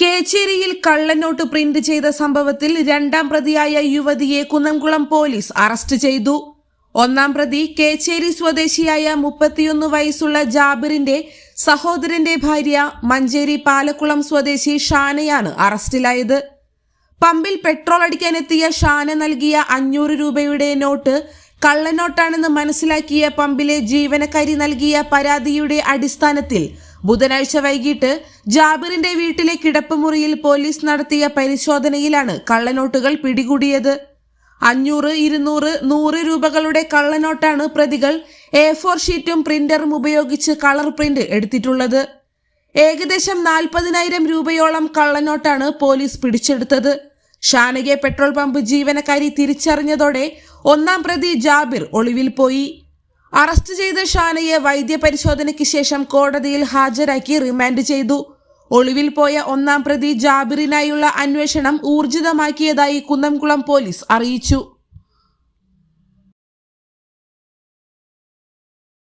കേച്ചേരിയിൽ കള്ളനോട്ട് print ചെയ്ത സംഭവത്തിൽ രണ്ടാം പ്രതിയായ യുവതിയെ കുന്നംകുളം പോലീസ് അറസ്റ്റ് ചെയ്തു. ഒന്നാം പ്രതി കേച്ചേരി സ്വദേശിയായ മുപ്പത്തിയൊന്ന് വയസ്സുള്ള ജാബിറിന്റെ സഹോദരന്റെ ഭാര്യ മഞ്ചേരി പാലക്കുളം സ്വദേശി ഷാനയാണ് അറസ്റ്റിലായത്. പമ്പിൽ പെട്രോൾ അടിക്കാനെത്തിയ ഷാന നൽകിയ അഞ്ഞൂറ് രൂപയുടെ നോട്ട് കള്ളനോട്ടാണെന്ന് മനസ്സിലാക്കിയ പമ്പിലെ ജീവനക്കാരി നൽകിയ പരാതിയുടെ അടിസ്ഥാനത്തിൽ ബുധനാഴ്ച വൈകിട്ട് ജാബിറിന്റെ വീട്ടിലെ കിടപ്പുമുറിയിൽ പോലീസ് നടത്തിയ പരിശോധനയിലാണ് കള്ളനോട്ടുകൾ പിടികൂടിയത്. അഞ്ഞൂറ് ഇരുന്നൂറ് നൂറ് രൂപകളുടെ കള്ളനോട്ടാണ് പ്രതികൾ എ ഫോർ ഷീറ്റും പ്രിന്ററും ഉപയോഗിച്ച് കളർ പ്രിന്റ് എടുത്തിട്ടുള്ളത്. ഏകദേശം നാൽപ്പതിനായിരം രൂപയോളം കള്ളനോട്ടാണ് പോലീസ് പിടിച്ചെടുത്തത്. ഷാനകെ പെട്രോൾ പമ്പ് ജീവനക്കാരി തിരിച്ചറിഞ്ഞതോടെ ഒന്നാം പ്രതി ജാബിർ ഒളിവിൽ പോയി. അറസ്റ്റ് ചെയ്ത ഷാനയെ വൈദ്യപരിശോധനയ്ക്ക് ശേഷം കോടതിയിൽ ഹാജരാക്കി റിമാൻഡ് ചെയ്തു. ഒളിവിൽ പോയ ഒന്നാം പ്രതി ജാബിറിനായുള്ള അന്വേഷണം ഊർജിതമാക്കിയതായി കുന്നംകുളം പോലീസ് അറിയിച്ചു.